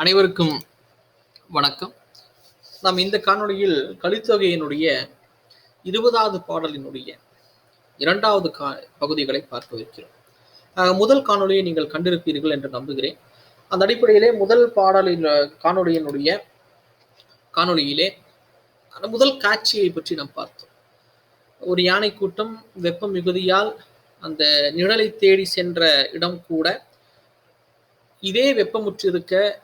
அனைவருக்கும் வணக்கம். நாம் இந்த காணொளியில் கலித்தொகையினுடைய இருபதாவது பாடலினுடைய இரண்டாவது கா பகுதிகளை பார்க்கவிருக்கிறோம் ஆஹ் முதல் காணொளியை நீங்கள் கண்டிருப்பீர்கள் என்று நம்புகிறேன். அந்த அடிப்படையிலே முதல் பாடலின் காணொளியினுடைய காணொளியிலே அந்த முதல் காட்சியை பற்றி நாம் பார்த்தோம். ஒரு யானை கூட்டம் வெப்ப மிகுதியால் அந்த நிழலை தேடி சென்ற இடம் கூட இதே வெப்பமுற்றிருக்க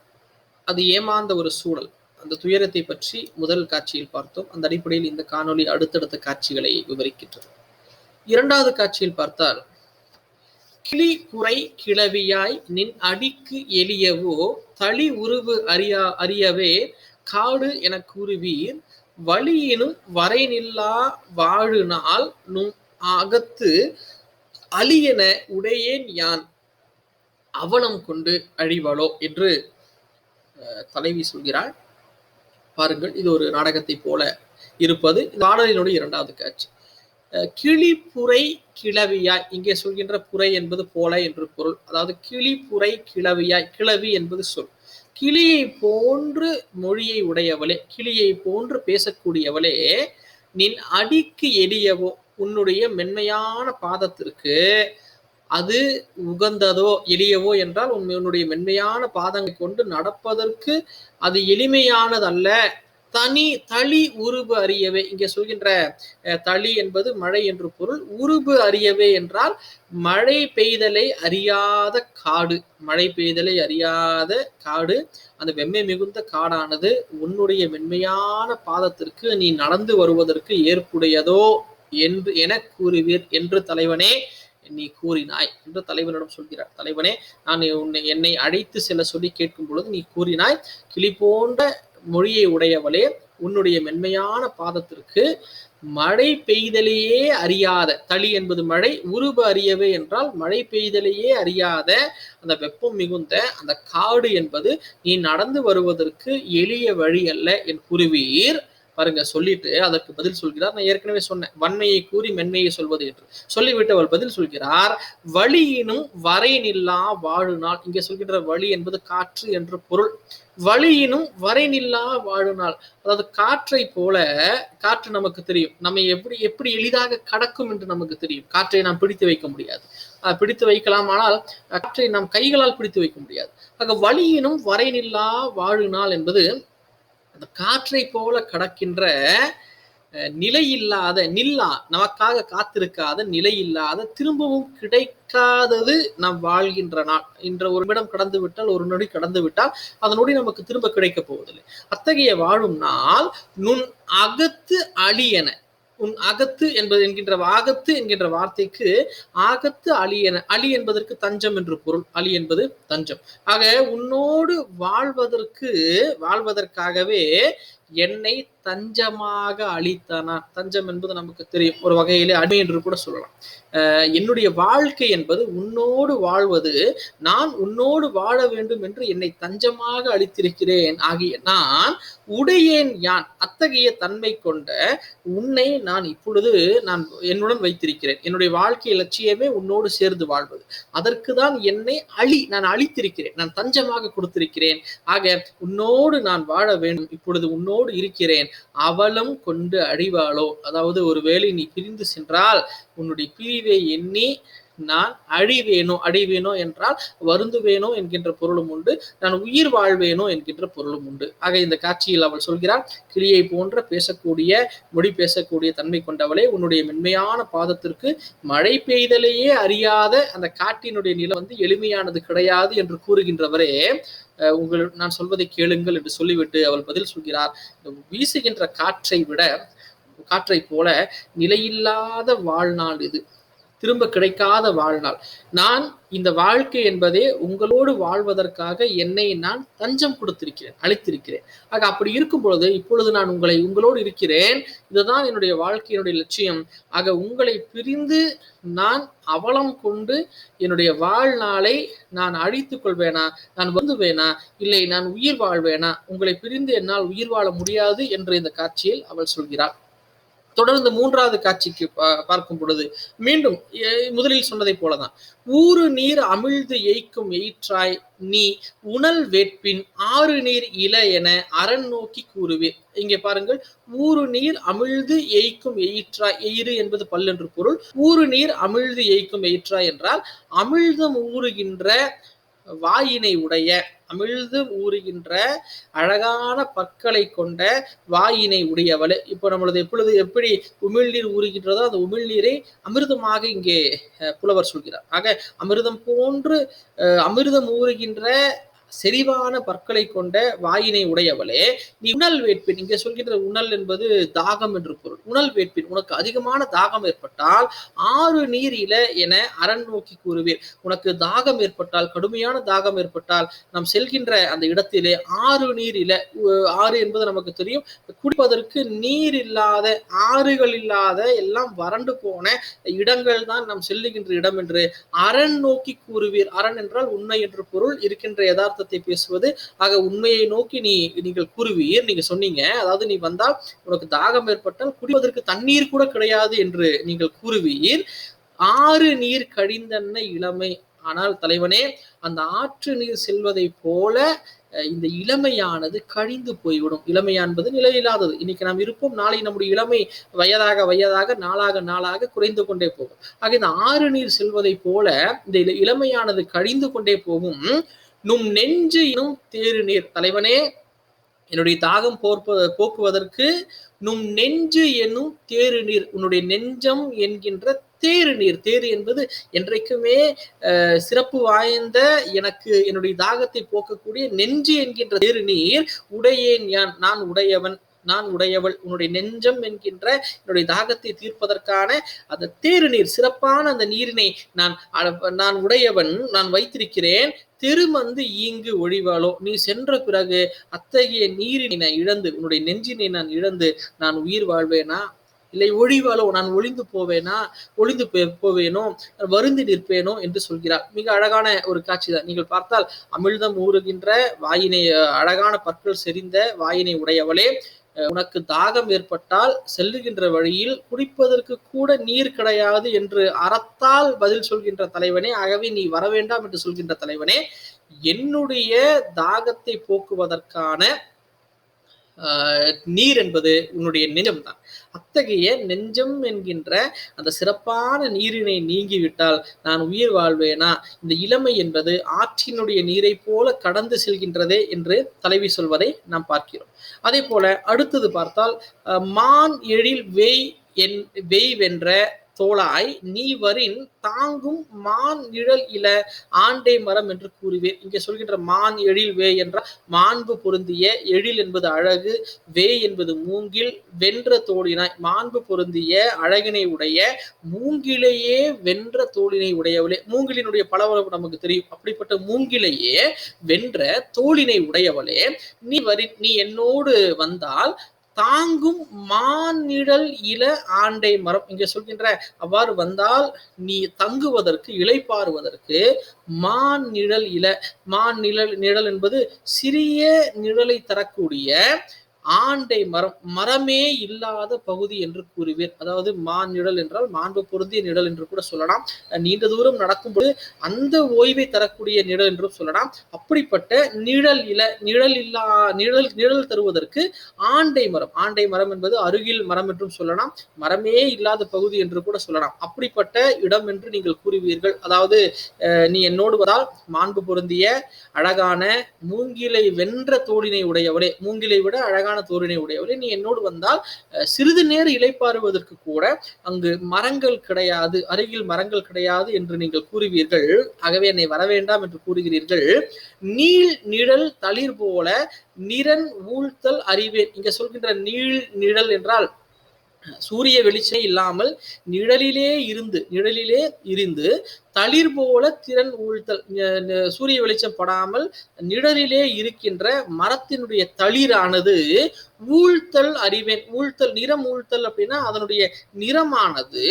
அது ஏமாந்த ஒரு சூழல். அந்த துயரத்தை பற்றி முதல் காட்சியில் பார்த்தோம். அந்த அடிப்படையில் இந்த காணொளி அடுத்தடுத்த காட்சிகளை விவரிக்கின்றது. இரண்டாவது காட்சியில் பார்த்தால் கிளி குறை கிளவியாய் நின் அடிக்கு எளியவோ தளி உருவு அறியா அறியவே காடு என கூறுவீர். வழியினும் வரை நில்லா வாழு நும் அகத்து அலியென உடையேன் யான். அவலம் கொண்டு அழிவளோ என்று தலைவி சொல்கிறாள். பாருங்கள் இது ஒரு நாடகத்தை போல இருப்பது. நாடலினுடைய இரண்டாவது காட்சி. அஹ், கிளிப்புரை கிளவியாய் இங்கே சொல்கின்ற புரை என்பது போல என்று பொருள். அதாவது கிளிப்புரை கிளவியாய் கிளவி என்பது சொல். கிளியை போன்று மொழியை உடையவளே கிளியை போன்று பேசக்கூடியவளே நின் அடிக்கு எளியவோ உன்னுடைய மென்மையான பாதத்திற்கு அது உகந்ததோ எளியவோ என்றால் உன் உன்னுடைய மென்மையான பாதங்களை கொண்டு நடப்பதற்கு அது எளிமையானதல்ல. தனி தளி உருபு அறியவே இங்கே சொல்கின்ற தளி என்பது மழை என்று பொருள். உருபு அறியவே என்றால் மழை பெய்தலை அறியாத காடு. மழை பெய்தலை அறியாத காடு. அந்த வெம்மை மிகுந்த காடானது உன்னுடைய மென்மையான பாதத்திற்கு நீ நடந்து வருவதற்கு ஏற்புடையதோ என்று என கூறுவீர் என்று தலைவனே நீ கூறினாய் என்று தலைவனிடம் சொல்கிறார். தலைவனே நான் உன்னை என்னை அழைத்து செல்ல சொல்லி கேட்கும் பொழுது நீ கூறினாய் கிளி போன்ற மொழியை உடையவளே உன்னுடைய மென்மையான பாதத்திற்கு மழை பெய்தலையே அறியாத தளி என்பது மழை உருவ அறியவே என்றால் மழை பெய்தலையே அறியாத அந்த வெப்பம் மிகுந்த அந்த காடு என்பது நீ நடந்து வருவதற்கு எளிய வழி அல்ல என் குருவீர் பாருங்க சொல்லிட்டு அதற்கு பதில் சொல்கிறார். நான் ஏற்கனவே சொன்னேன் வன்மையை கூறி மென்மையை சொல்வது என்று. சொல்லிவிட்டு அவள் பதில் சொல்கிறார் வழியினும் வரையினில்லா வாழுநாள். இங்கே சொல்கின்ற வழி என்பது காற்று என்று பொருள். வழியினும் வரை நில்லா வாழுநாள். அதாவது காற்றை போல காற்று நமக்கு தெரியும். நம்ம எப்படி எப்படி எளிதாக கடக்கும் என்று நமக்கு தெரியும். காற்றை நாம் பிடித்து வைக்க முடியாது. பிடித்து வைக்கலாம் ஆனால் காற்றை நாம் கைகளால் பிடித்து வைக்க முடியாது. ஆக வழியினும் வரை நில்லா வாழுநாள் என்பது அந்த காற்றை போல கடக்கின்ற நிலையில்லாத நில்லா நமக்காக காத்திருக்காத நிலையில்லாத திரும்பவும் கிடைக்காதது நாம் வாழ்கின்ற நாள். என்ற ஒரு நிமிடம் கடந்து விட்டால் ஒரு நொடி கடந்து விட்டால் அந்த நமக்கு திரும்ப கிடைக்க போவதில்லை. அத்தகைய வாழும் நாள் நுண் அகத்து அழியன. உன் அகத்து என்பது என்கின்ற ஆகத்து என்கின்ற வார்த்தைக்கு ஆகத்து அழியன அழி என்பதற்கு தஞ்சம் என்று பொருள். அழி என்பது தஞ்சம். ஆக உன்னோடு வாழ்வதற்கு வாழ்வதற்காகவே என்னை தஞ்சமாக அளித்தனான் தஞ்சம் என்பது நமக்கு தெரியும். ஒரு வகையிலே அடிமை என்று கூட சொல்லலாம். அஹ் என்னுடைய வாழ்க்கை என்பது உன்னோடு வாழ்வது நான் உன்னோடு வாழ வேண்டும் என்று என்னை தஞ்சமாக அளித்திருக்கிறேன். ஆகிய நான் உடையேன் யான். அத்தகைய தன்மை கொண்ட உன்னை நான் இப்பொழுது நான் என்னுடன் வைத்திருக்கிறேன். என்னுடைய வாழ்க்கை லட்சியமே உன்னோடு சேர்ந்து வாழ்வது. அதற்கு தான் என்னை அழி நான் அழித்திருக்கிறேன். நான் தஞ்சமாக கொடுத்திருக்கிறேன். ஆக உன்னோடு நான் வாழ வேண்டும். இப்பொழுது உன்னோடு இருக்கிறேன். அவலம் கொண்டு அழிவாளோ அதாவது ஒருவேளை நீ பிரிந்து சென்றால் உன்னுடைய பிரிவை எண்ணி நான் அழிவேனோ அழிவேனோ என்றால் வருந்துவேனோ என்கின்ற பொருளும் உண்டு. நான் உயிர் வாழ்வேனோ என்கின்ற பொருளும் உண்டு. ஆக இந்த காட்சியில் அவள் சொல்கிறாள் கிளியை போன்ற பேசக்கூடிய மொழி பேசக்கூடிய தன்மை கொண்டவளே உன்னுடைய மென்மையான பாதத்திற்கு மழை பெய்தலையே அறியாத அந்த காட்டினுடைய நிலம் வந்து எளிமையானது கிடையாது என்று கூறுகின்றவரே உங்கள் நான் சொல்வதை கேளுங்கள் என்று சொல்லிவிட்டு அவள் பதில் சொல்கிறார். வீசுகின்ற காற்றை விட காற்றை போல நிலையில்லாத வாழ்நாள் இது. திரும்ப கிடைக்காத வாழ்நாள். நான் இந்த வாழ்க்கை என்பதே உங்களோடு வாழ்வதற்காக என்னை நான் தஞ்சம் கொடுத்திருக்கிறேன் அளித்திருக்கிறேன். ஆக அப்படி இருக்கும் பொழுது இப்பொழுது நான் உங்களை உங்களோடு இருக்கிறேன். இதுதான் என்னுடைய வாழ்க்கையினுடைய லட்சியம். ஆக உங்களை பிரிந்து நான் அவலம் கொண்டு என்னுடைய வாழ்நாளை நான் அழித்துக் கொள்வேனா? நான் வந்துவேனா இல்லை நான் உயிர் வாழ்வேனா? உங்களை பிரிந்து என்னால் உயிர் வாழ முடியாது என்று இந்த காட்சியில் அவள் சொல்கிறாள். தொடர்ந்து மூன்றாவது காட்சிக்கு பார்க்கும் பொழுது மீண்டும் முதலில் சொன்னதை போலதான். ஊறு நீர் அமிழ்து எய்க்கும் எயிற்றாய் நீ உணல் வேட்பின் ஆறு நீர் இல என அரண் நோக்கி கூறுவீர் இங்கே பாருங்கள் ஊறு நீர் அமிழ்ந்து எய்க்கும் எயிற்றாய் எயிறு என்பது பல் என்று பொருள். ஊறு நீர் அமிழ்து எய்க்கும் எயிற்றாய் என்றால் அமிழ்தம் ஊறுகின்ற வாயினை உடைய அமிழ்து ஊறுகின்ற அழகான பற்களை கொண்ட வாயினை உடையவள். இப்போ நம்மளது எப்பொழுது எப்படி உமிழ்நீர் ஊறுகின்றதோ அந்த உமிழ்நீரை அமிர்தமாக இங்கே புலவர் சொல்கிறார். ஆக அமிர்தம் போன்று அமிர்தம் ஊறுகின்ற செறிவான பற்களை கொண்ட வாயினை உடையவளே நீ உணல் வேட்பின் இங்கே சொல்கின்ற உணல் என்பது தாகம் என்று பொருள். உணல் வேட்பின் உனக்கு அதிகமான தாகம் ஏற்பட்டால் ஆறு நீர் இல என அரண் நோக்கி கூறுவீர். உனக்கு தாகம் ஏற்பட்டால் கடுமையான தாகம் ஏற்பட்டால் நாம் செல்கின்ற அந்த இடத்திலே ஆறு நீர் இல உ- ஆறு என்பது நமக்கு தெரியும். குடிப்பதற்கு நீர் இல்லாத ஆறுகள் இல்லாத எல்லாம் வறண்டு போன இடங்கள் தான் நாம் செல்லுகின்ற இடம் என்று அரண் நோக்கி கூறுவீர். அரண் என்றால் உண்மை என்று பொருள். இருக்கின்ற யதார்த்தத்தை பேசுவது. ஆக உண்மையை நோக்கி நீ நீங்கள் கூறுவீர். நீங்க சொன்னீங்க. அதாவது நீ வந்தால் உனக்கு தாகம் ஏற்பட்டால் குடிப்பதற்கு தண்ணீர் கூட கிடையாது என்று நீங்கள் கூறுவீர். ஆறு நீர் கழிந்தன்ன இளமை. ஆனால் தலைவனே அந்த ஆற்று நீர் செல்வதை போல இந்த இளமையானது கழிந்து போய்விடும். இளமையானது நிலையில்லாதது. இன்னைக்கு நாம் இருப்போம். நாளை நம்முடைய இளமை வயதாக வயதாக நாளாக நாளாக குறைந்து கொண்டே போகும். ஆக இந்த ஆறு நீர் செல்வதை போல இந்த இளமையானது கழிந்து கொண்டே போகும். நும் நெஞ்சு இனும் தேறு நீர் தலைவனே என்னுடைய தாகம் போர்ப்ப போக்குவதற்கு நும் நெஞ்சு என்னும் தேறு நீர் உன்னுடைய நெஞ்சம் என்கின்ற தேறு நீர் தேறு என்பது என்றைக்குமே சிறப்பு வாய்ந்த எனக்கு என்னுடைய தாகத்தை போக்கக்கூடிய நெஞ்சு என்கின்ற தேறு நீர் உடையேன் யான் நான் உடையவன். நான் உடையவள் உன்னுடைய நெஞ்சம் என்கின்ற என்னுடைய தாகத்தை தீர்ப்பதற்கான அந்த தேரு நீர் சிறப்பான அந்த நீரினை நான் நான் உடையவன் நான் வைத்திருக்கிறேன். திருமந்து ஈங்கு ஒழிவாளோ நீ சென்ற பிறகு அத்தகைய நீரினை நான் இழந்து உன்னுடைய நெஞ்சினை நான் இழந்து நான் உயிர் வாழ்வேனா? இல்லை ஒழிவாளோ நான் ஒளிந்து போவேனா? ஒளிந்து போவேனோ? வருந்தி நிற்பேனோ? என்று சொல்கிறார். மிக அழகான ஒரு காட்சி தான். நீங்கள் பார்த்தால் அமிழ்தம் ஊறுகின்ற வாயினை அழகான பற்கள் செறிந்த வாயினை உடையவளே. உனக்கு தாகம் ஏற்பட்டால் செல்லுகின்ற வழியில் குடிப்பதற்கு கூட நீர் கிடையாது என்று அறத்தால் பதில் சொல்கின்ற தலைவனே ஆகவே நீ வர வேண்டாம் என்று சொல்கின்ற தலைவனே என்னுடைய தாகத்தை போக்குவதற்கான நீர் என்பது உன்னுடைய நெஞ்சம் தான் அத்தகைய நெஞ்சம் என்கின்ற அந்த சிறப்பான நீரினை நீங்கிவிட்டால் நான் உயிர் வாழ்வேனா? இந்த இளமை என்பது ஆற்றினுடைய நீரை போல கடந்து செல்கின்றதே என்று தலைவி சொல்வதை நாம் பார்க்கிறோம். அதே போல அடுத்தது பார்த்தால் மான் எழில் வெய் என் வெய் வென்ற தோளாய் நீ வரின் தாங்கும் மான் நிழல் இல ஆண்டை மரம் என்று கூறுவேன். இங்கே சொல்கின்ற மான் எழில் வே என்றால் மாண்பு பொருந்திய எழில் என்பது அழகு வே என்பது மூங்கில் வென்ற தோழினாய் மாண்பு பொருந்திய அழகினை உடைய மூங்கிலையே வென்ற தோழினை உடையவளே. மூங்கிலினுடைய பளபளப்பு நமக்கு தெரியும். அப்படிப்பட்ட மூங்கிலையே வென்ற தோழினை உடையவளே. நீ வரி நீ என்னோடு வந்தால் தாங்கும் மானிடல் இல ஆண்டை மரம். இங்க சொல்கின்ற அவ்வாறு வந்தால் நீ தங்குவதற்கு இழைப்பாறுவதற்கு மான் நிழல் இல மான் நிழல் நிழல் என்பது சிறிய நிழலை தரக்கூடிய ஆண்டை மரம் மரமே இல்லாத பகுதி என்று கூறுவீர் அதாவது மான் நிழல் என்றால் மாண்பு பொருந்திய நிழல் என்று கூட சொல்லலாம். நீண்ட தூரம் நடக்கும்போது அந்த ஓய்வை தரக்கூடிய நிழல் என்றும் சொல்லலாம். அப்படிப்பட்ட நிழல் இல நிழல் இல்லா நிழல் நிழல் தருவதற்கு ஆண்டை மரம் ஆண்டை மரம் என்பது அருகில் மரம் என்றும் சொல்லலாம். மரமே இல்லாத பகுதி என்று கூட சொல்லலாம். அப்படிப்பட்ட இடம் என்று நீங்கள் கூறுவீர்கள். அதாவது நீ என்னோடு வந்தால் மாண்பு பொருந்திய அழகான மூங்கிலை வென்ற தோழினை உடையவரே மூங்கிலை விட அழகான தோழினை உடையவளே நீ என்னோடு வந்தால் சிறிது நேரம் இளைப்பாறுவதற்கு கூட அங்கு மரங்கள் கிடையாது அருகில் மரங்கள் கிடையாது என்று நீங்கள் கூறுவீர்கள். ஆகவே என்னை வர வேண்டாம் என்று கூறுகிறீர்கள். நீள் நிழல் தளிர் போல நிறன் ஊழ்த்தல் அறிவேன். இங்க சொல்கின்ற நீள் நிழல் என்றால் சூரிய வெளிச்சம் இல்லாமல் நிழலிலே இருந்து நிழலிலே இருந்து தளிர் போல திறன் ஊழ்த்தல் சூரிய வெளிச்சம் படாமல் நிழலிலே இருக்கின்ற மரத்தினுடைய தளிரானது ஊழ்த்தல் அறிவேன். ஊழ்த்தல் நிறம் ஊழ்த்தல் அப்படின்னா அதனுடைய நிறமானது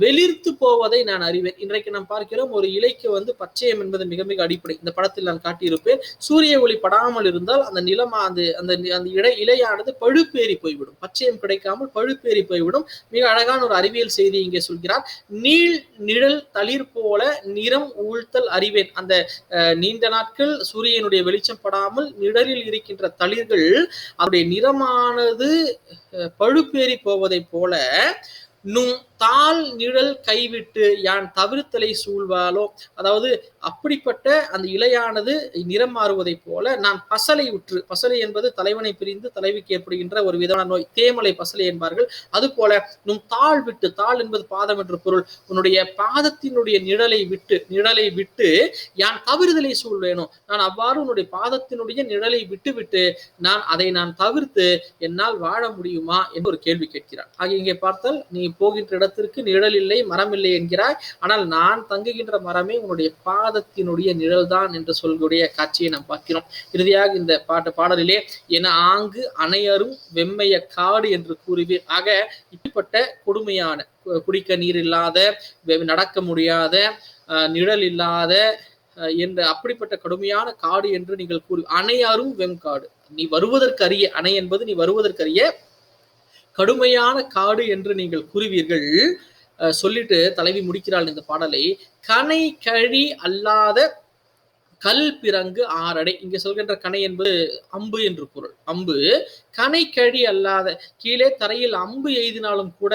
வெளிர்த்து போவதை நான் அறிவேன். இன்றைக்கு நாம் பார்க்கிறோம் ஒரு இலைக்கு வந்து பச்சையம் என்பது மிக மிக அடிப்படை. இந்த படத்தில் நான் காட்டியிருப்பேன். சூரிய ஒளி படாமல் இருந்தால் அந்த நிலமா அந்த அந்த அந்த இடை இலையானது பழுப்பேறி போய்விடும். பச்சையம் கிடைக்காமல் பழுப்பேறி போய்விடும். மிக அழகான ஒரு அறிவியல் செய்தி இங்கே சொல்கிறார். நீள் நிழல் தளிர் போல நிறம் ஊழ்த்தல் அறிவேன். அந்த அஹ், நீண்ட நாட்கள் சூரியனுடைய வெளிச்சம் படாமல் நிழலில் இருக்கின்ற தளிர்கள் அதனுடைய நிறமானது பழுப்பேறி போவதைப் போல நும் தாள் நிழல் கைவிட்டு யான் தவிர்த்தலை சூழ்வாலோ அதாவது அப்படிப்பட்ட அந்த இலையானது நிறம் மாறுவதைப் போல நான் பசலை உற்று பசலை என்பது தலைவனை பிரிந்து தலைவிக்கு ஏற்படுகின்ற ஒரு விதமான நோய் தேமலை பசலை என்பார்கள். அது போல நும் தாள் விட்டு தாள் என்பது பாதம் என்று பொருள் உன்னுடைய பாதத்தினுடைய நிழலை விட்டு நிழலை விட்டு யான் தவிர்தலை சூழ்வேணும் நான் அவ்வாறு உன்னுடைய பாதத்தினுடைய நிழலை விட்டு விட்டு நான் அதை நான் தவிர்த்து என்னால் வாழ முடியுமா? என்று ஒரு கேள்வி கேட்கிறார். ஆக இங்கே பார்த்தால் நீ போகின்ற இடத்திற்கு நிழல் இல்லை மரம் இல்லை என்கிறாய். ஆனால் நான் தங்குகின்ற மரமே உன்னுடைய பாதத்தினுடைய நிழல்தான் என்று சொல்லக்கூடிய காட்சியை நாம் பார்க்கிறோம். இறுதியாக இந்த பாட்டு பாடலிலே என ஆங்கு அணையரும் வெம்மைய காடு என்று கூறுவீர். ஆக இப்படிப்பட்ட கொடுமையான கு- குடிக்க நீர் இல்லாத வெ- நடக்க முடியாத நிழல் இல்லாத என்ற அப்படிப்பட்ட கடுமையான காடு என்று நீங்கள் கூறி அணையாரும் வெம்காடு நீ வருவதற்கு அறிய அணை என்பது நீ வருவதற்கரிய கடுமையான காடு என்று நீங்கள் கூறுவீர்கள். சொல்லிட்டு தலைவி முடிக்கிறாள் இந்த பாடலை. கனை கழி அல்லாத கல் பிறங்கு ஆறடை. இங்க சொல்கின்ற கனை என்பது அம்பு என்று பொருள். அம்பு. கனை கழி அல்லாத கீழே தரையில் அம்பு எய்தினாலும் கூட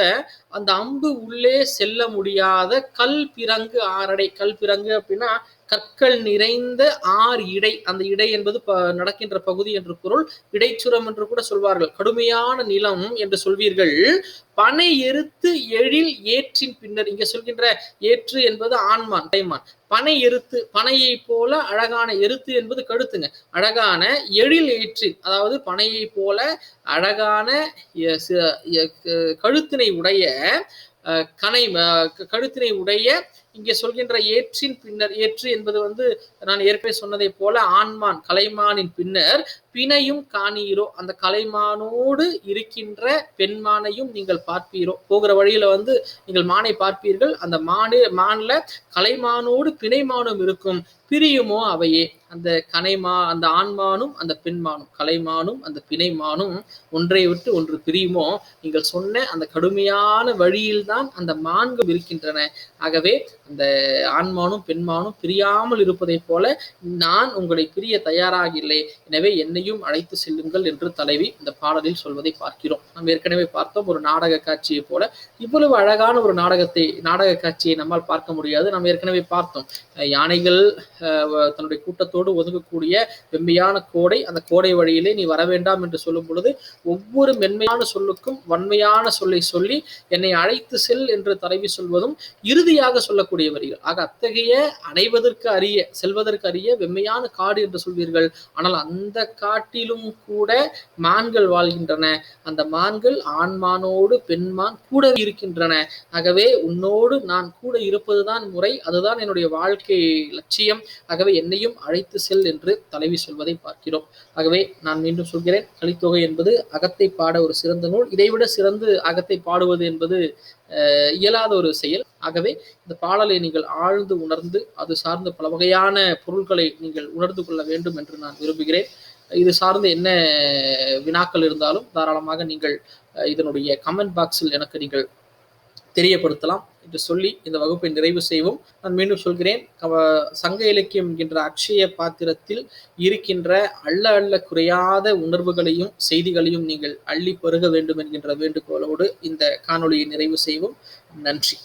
அந்த அம்பு உள்ளே செல்ல முடியாத கல் பிறங்கு ஆறடை. கல் பிறங்கு அப்படின்னா கற்கள் நிறைந்த ஆர் இடை. அந்த இடை என்பது ப- நடக்கின்ற பகுதி என்று பொருள். இடைச்சுரம் என்று கூட சொல்வார்கள். கடுமையான நிலம் என்று சொல்வீர்கள். பனை எருத்து எழில் ஏற்றின் பின்னர் இங்க சொல்கின்ற ஏற்று என்பது ஆண்மான் டைமான் பனை எருத்து பனையை போல அழகான எருத்து என்பது கழுத்துங்க. அழகான எழில் ஏற்றின் அதாவது பனையை போல அழகான கழுத்தினை உடைய அஹ், கனை கழுத்தினை உடைய இங்கே சொல்கின்ற ஏற்றின் பின்னர் ஏற்று என்பது வந்து நான் ஏற்கனவே சொன்னதை போல ஆண்மான் கலைமானின் பின்னர் பிணையும் காணீரோ அந்த கலைமானோடு இருக்கின்ற பெண்மானையும் நீங்கள் பார்ப்பீரோ. போகிற வழியில வந்து நீங்கள் மானை பார்ப்பீர்கள். அந்த மானு மான்ல கலைமானோடு பிணைமானும் இருக்கும். பிரியுமோ அவையே? அந்த கனைமா அந்த ஆண்மானும் அந்த பெண்மானும். கலைமானும் அந்த பிணைமானும் ஒன்றை விட்டு ஒன்று பிரியுமோ? நீங்கள் சொன்ன அந்த கடுமையான வழியில்தான் அந்த மான்கள் இருக்கின்றன. ஆகவே அந்த ஆண்மானும் பெண்மானும் பிரியாமல் இருப்பதைப் போல நான் உங்களை பிரிய தயாராக இல்லை. எனவே என்னையும் அழைத்து செல்லுங்கள் என்று தலைவி இந்த பாடலில் சொல்வதை பார்க்கிறோம். நாம் ஏற்கனவே பார்த்தோம் ஒரு நாடக காட்சியை போல. இவ்வளவு அழகான ஒரு நாடகத்தை நாடக காட்சியை நம்மால் பார்க்க முடியாது. நாம் ஏற்கனவே பார்த்தோம். யானைகள் அஹ், தன்னுடைய கூட்டத்தோடு ஒதுங்கக்கூடிய வெம்மையான கோடை அந்த கோடை வழியிலே நீ வர வேண்டாம் என்று சொல்லும் பொழுது ஒவ்வொரு மென்மையான சொல்லுக்கும் வன்மையான சொல்லை சொல்லி என்னை அழைத்து செல் என்று தலைவி சொல்வதும் இறுதியாக சொல்லக்கூடிய வரிகள் ஆக அத்தகைய அடைவதற்கு அறிய செல்வதற்கு அறிய வெம்மையான காடு என்று சொல்வீர்கள். ஆனால் அந்த காட்டிலும் கூட மான்கள் வாழ்கின்றன. அந்த மான்கள் ஆண்மானோடு பெண்மான் கூட இருக்கின்றன. ஆகவே உன்னோடு நான் கூட இருப்பதுதான் முறை அதுதான் என்னுடைய வாழ்க்கை லட்சியம். ஆகவே என்னையும் அழைத்து செல் என்று தலைவி சொல்வதை பார்க்கிறோம். ஆகவே நான் மீண்டும் சொல்கிறேன் கலித்தொகை என்பது அகத்தை பாட ஒரு சிறந்த நூல். இதைவிட சிறந்து அகத்தை பாடுவது என்பது இயலாத ஒரு செயல். ஆகவே இந்த பாடலை நீங்கள் ஆழ்ந்து உணர்ந்து அது சார்ந்த பல வகையான பொருட்களை நீங்கள் உணர்ந்து கொள்ள வேண்டும் என்று நான் விரும்புகிறேன். இது சார்ந்த என்ன வினாக்கள் இருந்தாலும் தாராளமாக நீங்கள் இதனுடைய கமெண்ட் பாக்ஸில் எனக்கு நீங்கள் தெரியப்படுத்தலாம் என்று சொல்லி இந்த வகுப்பை நிறைவு செய்வோம். நான் மீண்டும் சொல்கிறேன் சங்க இலக்கியம் என்கின்ற அக்ஷய பாத்திரத்தில் இருக்கின்ற அள்ள அள்ள குறையாத உணர்வுகளையும் செய்திகளையும் நீங்கள் அள்ளி பெருக வேண்டும் என்கின்ற வேண்டுகோளோடு இந்த காணொளியை நிறைவு செய்வோம். நன்றி.